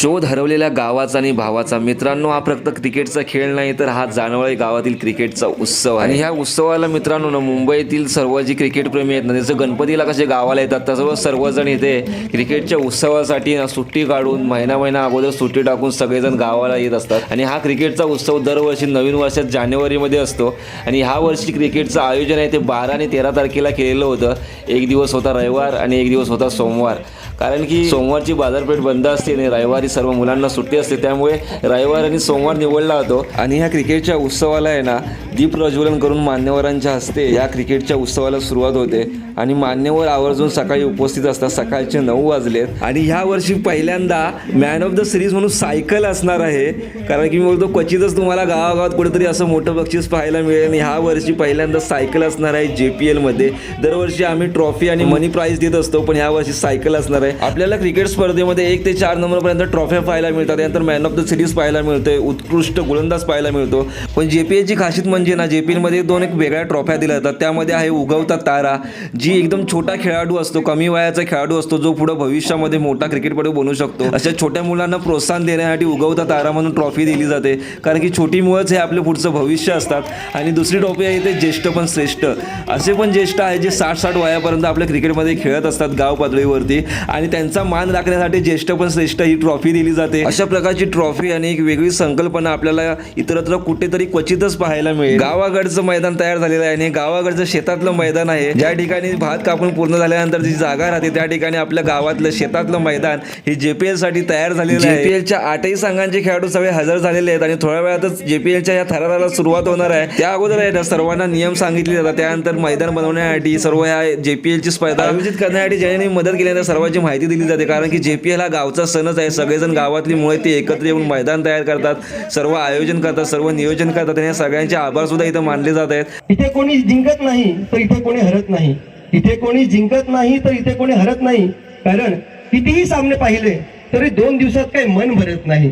शोध हरवलेल्या गावाचा आणि भावाचा. मित्रांनो हा फक्त क्रिकेटचा खेळ नाही तर हा जानवळी गावातील क्रिकेटचा उत्सव आहे. आणि ह्या उत्सवाला मित्रांनो ना मुंबईतील सर्व जी क्रिकेटप्रेमी आहेत ना जसं गणपतीला कसे गावाला येतात तसं सर्वजण इथे क्रिकेटच्या उत्सवासाठी सुट्टी काढून महिना महिना अगोदर सुट्टी टाकून सगळेजण गावाला येत असतात. आणि हा क्रिकेटचा उत्सव दरवर्षी नवीन वर्षात जानेवारीमध्ये असतो. आणि ह्या वर्षी क्रिकेटचं आयोजन आहे ते बारा आणि तेरा तारखेला केलेलं होतं. एक दिवस होता रविवार आणि एक दिवस होता सोमवार. कारण की सोमवारची बाजारपेठ बंद असते आणि रविवारी सर्व मुलांना सुट्टी असते. त्यामुळे रविवार आणि सोमवार निवडला जातो. आणि ह्या क्रिकेटच्या उत्सवाला आहे ना दीप प्रज्वलन करून मान्यवरांच्या हस्ते या क्रिकेटच्या उत्सवाला सुरुवात होते. आणि मान्यवर आवर्जून सकाळी उपस्थित असतात. सकाळचे नऊ वाजलेत. आणि ह्या वर्षी पहिल्यांदा मॅन ऑफ द सिरीज म्हणून सायकल असणार आहे. कारण की मी बोलतो क्वचितच तुम्हाला गावागावात कुठेतरी असं मोठं बक्षीस पाहायला मिळेल. आणि ह्या वर्षी पहिल्यांदा सायकल असणार आहे जे पी एलमध्ये दरवर्षी आम्ही ट्रॉफी आणि मनी प्राईज देत असतो पण ह्या वर्षी सायकल असणार आहे. आपल्याला क्रिकेट स्पर्धेमध्ये एक ते चार नंबरपर्यंत ट्रॉफ्या पाहायला मिळतात. त्यानंतर मॅन ऑफ द सिरीज पाहायला मिळतोय. उत्कृष्ट गोलंदाज पाहायला मिळतो. पण जे पी एलची खासियत म्हणजे ना जे पी एलमध्ये दोन एक वेगळ्या ट्रॉफ्या दिल्या जातात. त्यामध्ये आहे उगवता तारा जी एकदम छोटा खेळाडू असतो कमी वयाचा खेळाडू असतो जो पुढे भविष्यामध्ये मोठा क्रिकेटपटू बनू शकतो. अशा छोट्या मुलांना प्रोत्साहन देण्यासाठी उगवता तारा म्हणून ट्रॉफी दिली जाते. कारण की छोटी मुळंच हे आपलं पुढचं भविष्य असतात. आणि दुसरी ट्रॉफी आहे ते ज्येष्ठ पण श्रेष्ठ. असे पण ज्येष्ठ आहे जे साठ साठ वयापर्यंत आपल्या क्रिकेटमध्ये खेळत असतात गाव पातळीवरती आणि त्यांचा मान राखण्यासाठी ज्येष्ठ पण श्रेष्ठ ही ट्रॉफी दिली जाते. अशा प्रकारची ट्रॉफी आणि एक वेगळी संकल्पना आपल्याला इतरत्र कुठेतरी क्वचितच पाहायला मिळेल. गावाकडचं मैदान तयार झालेलं आहे आणि गावाकडचं शेतातलं मैदान आहे. ज्या ठिकाणी भात कापून पूर्ण झाल्यानंतर जी जागा राहते त्या ठिकाणी आपल्या गावातलं शेतातलं मैदान हे जेपीएलसाठी तयार झालेलं आहे. जेपीएलच्या आठही संघांचे खेळाडू सगळे हजर झालेले आहेत आणि थोड्या वेळातच जेपीएलच्या या थराराला सुरुवात होणार आहे. त्या अगोदर आहे ना सर्वांना नियम सांगितले जातात. त्यानंतर मैदान बनवण्यासाठी सर्व या जेपीएलची स्पर्धा आयोजित करण्यासाठी ज्यांनी मदत केली आहे, त्या सर्वांची माहिती दिली जाते. कारण की जेपीएल हा गावचा सणच आहे. सगळेजण गावातली मुळे ते एकत्र येऊन मैदान तयार करतात सर्व आयोजन करतात सर्व नियोजन करतात आणि या सगळ्यांचे आभार सुद्धा इथं मानले जात आहेत. इथे कोणी जिंकत नाही तर इथे कोणी हरत नाही. इथे कोणी जिंकत नाही तर इथे कोणी हरत नाही. कारण कितीही सामने पाहिले तरी दोन दिवसात काही मन भरत नाही.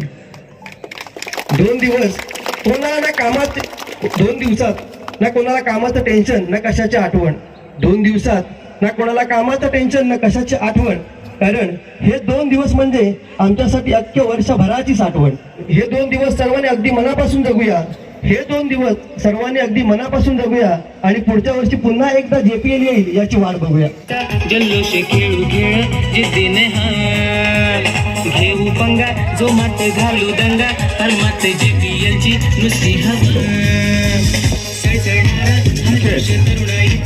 दोन दिवस कोणाला ना कामात दोन दिवसात ना कोणाला कामाचं टेन्शन ना कशाची आठवण. दोन दिवसात ना कोणाला कामाचं टेन्शन ना कशाची आठवण. कारण हे दोन दिवस म्हणजे आमच्यासाठी अख्ख्या वर्षभराची साठवण. हे दोन दिवस सर्वांनी अगदी मनापासून जगूया. हे दोन दिवस सर्वांनी अगदी मनापासून जगूया आणि पुढच्या वर्षी पुन्हा एकदा जेपीएल येईल याची वाट बघूया. जल्लोष खेळू खेळ जिद्दीने हार. घेऊ पंगा जो मात घालू दंगा हर मात जेपीएलची नुसती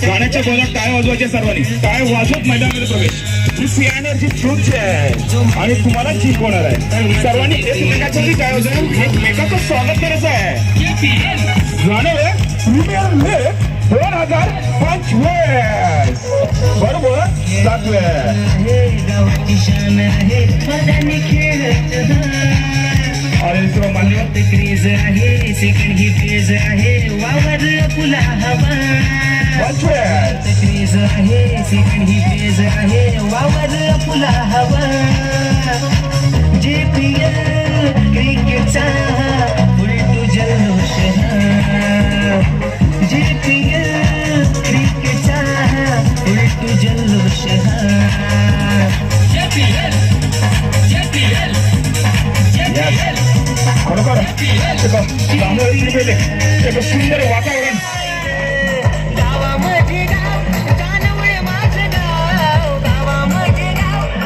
गाण्याच्या बोलात टाळ वाजवायचे सर्वांनी? टाळ वाजवत मैदानामध्ये प्रवेश? ही सियानरची ट्रूथ आहे. आणि तुम्हाला जिंकवणार आहे. सर्वांनी एकमेकाच्या काय होतं? एकमेकाचं स्वागत करायचं आहे. जाणवे प्रीमियर लीग दोन हजार पंचवीस. बरोबर? सातवे आहे. मान्य क्रेज आहे सेकंड ही फेज आहे वावर फुला हवा. पंचवीस क्रेज आहे सेकंड ही फेज आहे वावर फुला हवा. जेपीएल क्रिकेटचा उलटू जल्लोष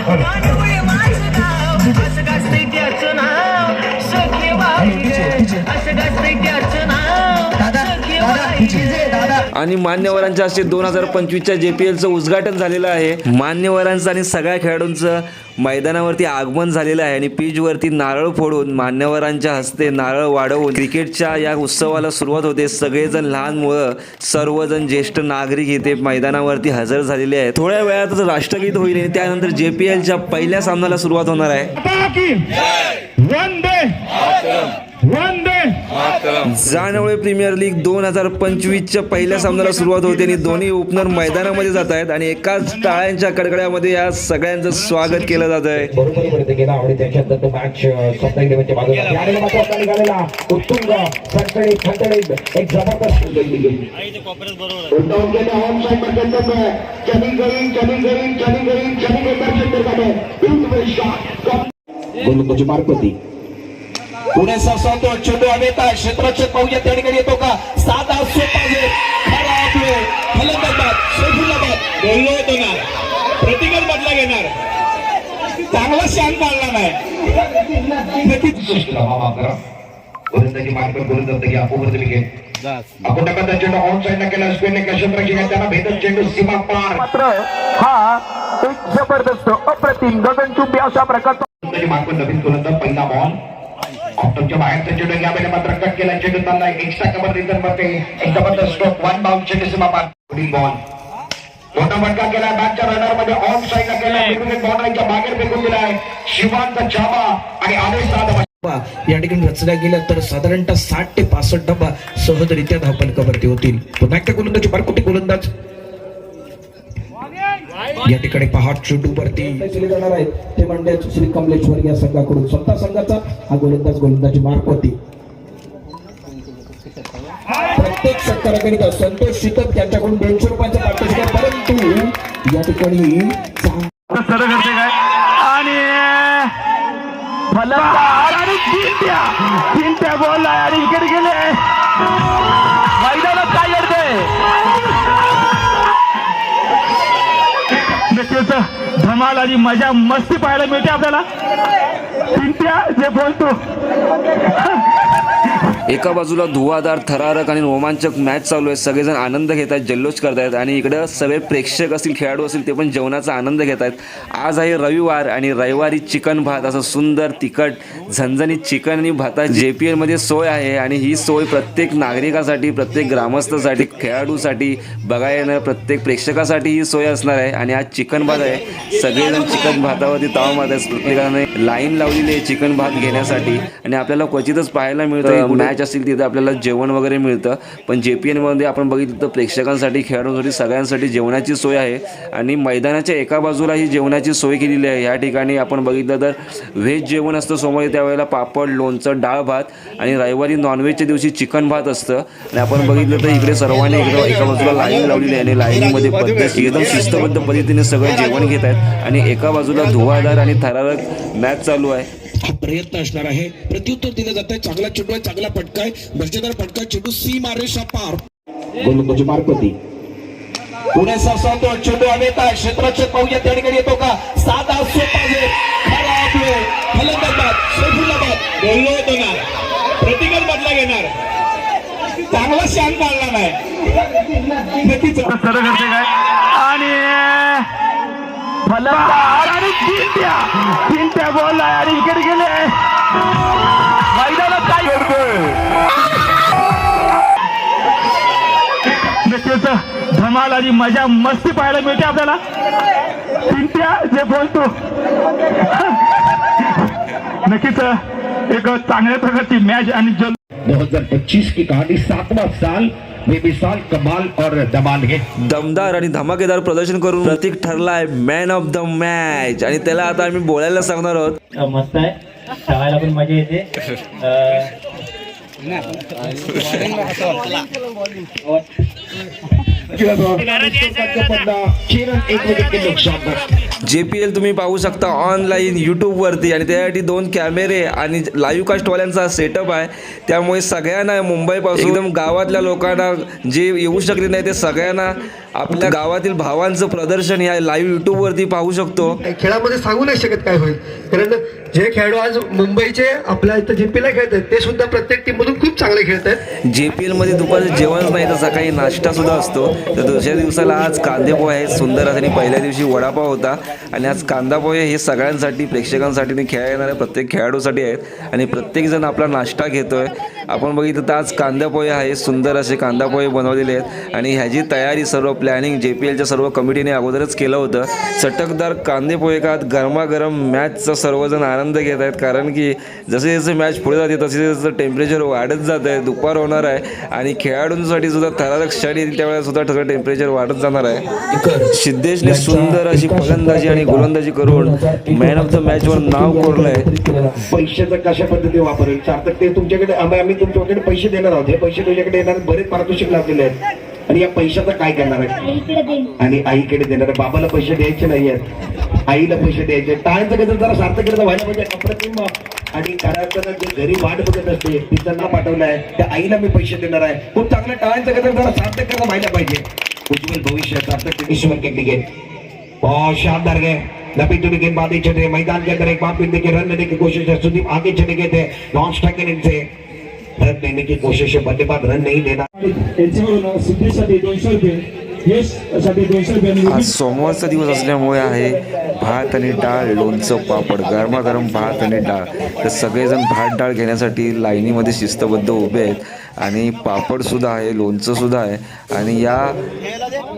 गाव आणि मान्यवरांच्या हस्ते दोन हजार पंचवीसच्या जे पी एलचं उद्घाटन झालेलं आहे. मान्यवरांचं आणि सगळ्या खेळाडूंचं मैदानावरती आगमन झालेलं आहे आणि पिचवरती नारळ फोडून मान्यवरांच्या हस्ते नारळ वाढवून क्रिकेटच्या या उत्सवाला सुरुवात होते. सगळेजण लहान मुलं सर्वजण ज्येष्ठ नागरिक इथे मैदानावरती हजर झालेले आहेत. थोड्या वेळातच राष्ट्रगीत होईल आणि त्यानंतर जे पी एलच्या पहिल्या सामन्याला सुरुवात होणार आहे. जानवळे प्रीमियर लीग दोन हजार पंचवीसच्या पहिल्या सामन्याला सुरुवात होते आणि दोन्ही ओपनर मैदानामध्ये जात आहेत आणि एकाच टाळ्यांच्या कडकड्यामध्ये या सगळ्यांचं स्वागत केलं जात आहे. बरोबरीपर्यंत गेला आणि त्याच्यात तो पुणे चेंडू हवेत आहे क्षेत्राचे पाहूया त्या ठिकाणी येतो का? साधा सोपा जे खरा आपले बोललो होतो ना प्रतिकल बदला घेणार. चांगला शान पाळला नाही. नक्कीच गोष्टीला माफ करा. गोलंदाजी मार्फत गोलंदाज आपण टकाचा चेंडू ऑन साईडला केला त्याला भेटत चेंडू सीमा पार. मात्र हा एक जबरदस्त अप्रतिम गगनचुंबी अशा प्रकारचा नवीन गोलंदाज पहिला बॉल ऑप्टमच्या बाहेरचा चेंडू या वेळेला मात्र कट केला चेंडू त्यांना एक एक्स्ट्रा रिटर्नमध्ये एक जबरदस्त स्ट्रोक वन बाउंड चेंडू सीमा पार. पुढील बॉल मोठा फटका केला बॅटच्या रनरमध्ये. ऑन साईडला केला बाउंड्रीच्या बाहेर फेकून दिलाय. शिवांचा जामा आणि आदेश साधा डब्बा या ठिकाणी रचल्या गेल्या तर साधारणतः साठ ते पासष्ट डब्बा सहजरित्या धावपलकावरती होतील. पुन्हा एकदा गोलंदाजी. बारकोटी गोलंदाज. या ठिकाणी पहाट चेंडू वरती जाणार आहेत? ते म्हणजे श्री कमलेश्वर या संघाकडून स्वतः संघाचा हा गोलंदाज गोलंदाजी मार्फती प्रत्येक षटकाराकरिता संतोष शिकत यांच्याकडून दोनशे रुपयांचा आहे. परंतु या ठिकाणी चांग- सर करते काय? आणि फलंदाज आणि आणि विकेट गेले. नक्कीच धमाल आणि मजा मस्ती पाहायला मिळते आपल्याला. चिंट्या जे बोलतो. एका बाजूला धुवाधार थरारक आणि रोमांचक मॅच चालू आहे सगळेजण आनंद घेत आहेत जल्लोष करतायत आणि इकडं सगळे प्रेक्षक असतील खेळाडू असतील ते पण जेवणाचा आनंद घेत आहेत. आज आहे रविवार आणि रविवारी चिकन भात असं सुंदर तिखट झणझणीत चिकन आणि भाता जे पी एलमध्ये सोय आहे आणि ही सोय प्रत्येक नागरिकासाठी प्रत्येक ग्रामस्थासाठी खेळाडूसाठी बघायला येणाऱ्या प्रत्येक प्रेक्षकासाठी ही सोय असणार आहे. आणि आज चिकन भात आहे. सगळेजण चिकन भातावरती ताव मारत आहेत. प्रत्येकाने लाईन लावलेली आहे चिकन भात घेण्यासाठी. आणि आपल्याला क्वचितच पाहायला मिळतं मॅच असतील तिथं आपल्याला जेवण वगैरे मिळतं. पण जे पी एनमध्ये आपण बघितलं तर प्रेक्षकांसाठी खेळाडूंसाठी सगळ्यांसाठी जेवणाची सोय आहे. आणि मैदानाच्या एका बाजूला ही जेवणाची सोय केलेली आहे. या ठिकाणी आपण बघितलं तर व्हेज जेवण असतं समोर त्यावेळेला पापड लोणचं डाळ भात आणि रविवारी नॉनव्हेजच्या दिवशी चिकन भात असतं. आणि आपण बघितलं तर इकडे सर्वांनी एकदम एका बाजूला लाईन लावलेली आहे. आणि लाईनीमध्ये पद्धत एकदम शिस्तबद्ध पद्धतीने सगळं जेवण घेत आहेत. आणि एका बाजूला धुवाधार आणि थरारक मॅच चालू आहे. हा प्रयत्न असणार आहे. प्रत्युत्तर दिलं जात आहे चांगला चेंडू आहे. चांगला फटका आहे. भ्रष्टाचार फटका चेंडू सी मारेशा पार गोलंदाजी मार्पती पुणे सावतो चेंडू हवेत आहे क्षेत्राचे पाहूया त्या ठिकाणी येतो का? साधा सोपा जे खरा आपले. फलंदाज सैफुल्लाबाद बोललो होतो ना प्रतिकल बदला घेणार. चांगला शान पाळला नाही. नक्कीच. आणि फलंदाज. आणि चिंट्या बॉल आहे आणि विकेट गेले. मैदानात काय घडतोय? नक्कीच धमाल आणि मजा मस्ती पाहायला मिळते आपल्याला. चिंट्या जे बोलतो नक्कीच एक चांगल्या प्रकारची मॅच आणि जल 2025 की कहानी सातवा साल में भी साल कमाल और धमाल है। दमदार आणि धमाकेदार प्रदर्शन करून प्रतीक ठरलाय मॅन ऑफ द मॅच आणि त्याला आता आम्ही बोलायला सांगणार आहोत. मस्त आहे. खेळायला पण मजा येते. किरण एक विकेट के नुकसान जे पी एल तुम्ही पाहू शकता ऑनलाईन यूट्यूबवरती आणि त्यासाठी दोन कॅमेरे आणि लाईव्ह कास्टवाल्यांचा सेटअप आहे. त्यामुळे सगळ्यांना मुंबईपासून एकदम गावातल्या लोकांना जे येऊ शकले नाही ते सगळ्यांना आपल्या गावातील भावांचं प्रदर्शन या लाईव्ह यूट्यूबवरती पाहू शकतो. खेळामध्ये सांगू नाही शकत काय होईल. कारण जे खेळाडू आज मुंबईचे आपल्या इथं जीपीला खेळत आहेत ते सुद्धा प्रत्येक टीम मधून खूप चांगले खेळत आहेत जे पी एलमध्ये दुपारचं जेवणच नाही तर सकाळी नाश्ता सुद्धा असतो. तर दुसऱ्या दिवसाला आज कांदे पोहे आहेत सुंदर आणि पहिल्या दिवशी वडापाव होता. आणि आज कांदा पोहे हे सगळ्यांसाठी प्रेक्षकांसाठी आणि खेळा येणाऱ्या प्रत्येक खेळाडूसाठी आहेत. आणि प्रत्येकजण आपला नाश्ता घेतोय. आपण बघितलं तर आज कांदा पोहे आहे सुंदर असे कांदा पोहे बनवलेले आहेत. आणि ह्याची तयारी सर्व प्लॅनिंग जे पी एलच्या सर्व कमिटीने अगोदरच केलं होतं. चटकदार कांदे पोहे का गरमागरम मॅचचा सर्वजण आनंद घेत आहेत. कारण की जसे जसे मॅच पुढे जाते तसे तसं टेम्परेचर वाढत जात आहे दुपार होणार आहे. आणि खेळाडूंसाठी सुद्धा थरारक क्षण येतील त्यावेळेला सुद्धा सगळं टेम्परेचर वाढत जाणार आहे. सिद्धेशने सुंदर अशी फलंदाजी आणि गोलंदाजी करून मॅन ऑफ द मॅचवर नाव कोरलंय. पैशाचा कशा पद्धतीने वापर चार तर ते तुमच्याकडे आम्ही आम्ही तुमच्याकडे पैसे देणार आहोत. हे पैसे तुझ्याकडे येणार बरेच पारितोषिक लाभलेले आहेत. आणि या पैशाचं काय करणार आहे? आणि आईकडे देणार आहे. बाबाला पैसे द्यायचे नाही आहेत. आईला पैसे द्यायचे टाळ्यांचं गजर जरा सार्थक केलं व्हायला पाहिजे. अप्रतिम आणि अर्थानं जे घरी वाट बघत असते तिचं ना पाठवलं आहे त्या आईला मी पैसे देणार आहे. खूप चांगलं टाळ्यांचं गजर जरा सार्थक करणं व्हायला पाहिजे. उज्ज्वल भविष्य सार्थक ईश्वर के क्रिकेट बहुत शानदार गए लपी टू गेंद बाधी चल रहे मैदान के अंदर एक बार फिर देखिए रन लेने की कोशिश है सुदीप आगे चले गए थे नॉन स्ट्राइक इनसे रन देने की कोशिश है बल्लेबाज रन नहीं देना। आज सोमवारचा दिवस असल्यामुळे आहे भात आणि डाळ लोणचं पापड गरमागरम भात आणि डाळ. तर सगळेजण भात डाळ घेण्यासाठी लाईनीमध्ये शिस्तबद्ध उभे आहेत. आणि पापडसुद्धा आहे लोणचंसुद्धा आहे. आणि या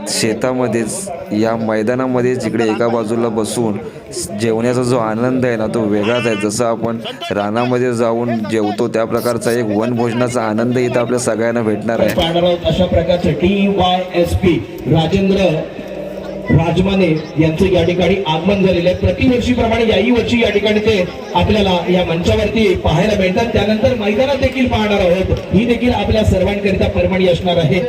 शेतामध्येच या मैदानामध्येच इकडे एका बाजूला बसून जेवण्याचा जो आनंद आहे ना तो वेगळाच आहे. जसं आपण रानामध्ये जाऊन जेवतो त्या प्रकारचा एक वनभोजनाचा आनंद इथं आपल्या सगळ्यांना भेटणार आहे. अशा प्रकारचे T Y S P Rajendra Rajmane यांचं या ठिकाणी आगमन झालेलं आहे. प्रतिवर्षीप्रमाणे याही वर्षी या ठिकाणी ते आपल्याला या मंचावरती पाहायला मिळतात. त्यानंतर मैदानात देखील पाहणार आहोत. ही देखील आपल्या सर्वांकरिता परमणी असणार आहे.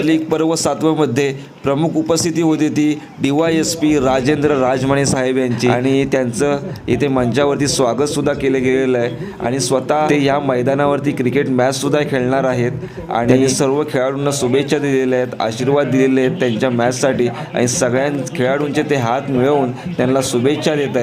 लीग पर्व सातव्यामध्ये प्रमुख उपस्थिती होती ती D Y S P Rajendra Rajmane साहेब यांची. आणि त्यांचं इथे मंचावरती स्वागत सुद्धा केलं गेलेलं आहे. आणि स्वतः ते या मैदानावरती क्रिकेट मॅच सुद्धा खेळणार आहेत. आणि सर्व खेळाडूंना शुभेच्छा दिलेल्या आहेत आशीर्वाद दिलेले आहेत त्यांच्या मॅचसाठी. आणि सगळ्या खेळाडूंचे ते हात मिळवून त्यांना शुभेच्छा देत आहेत.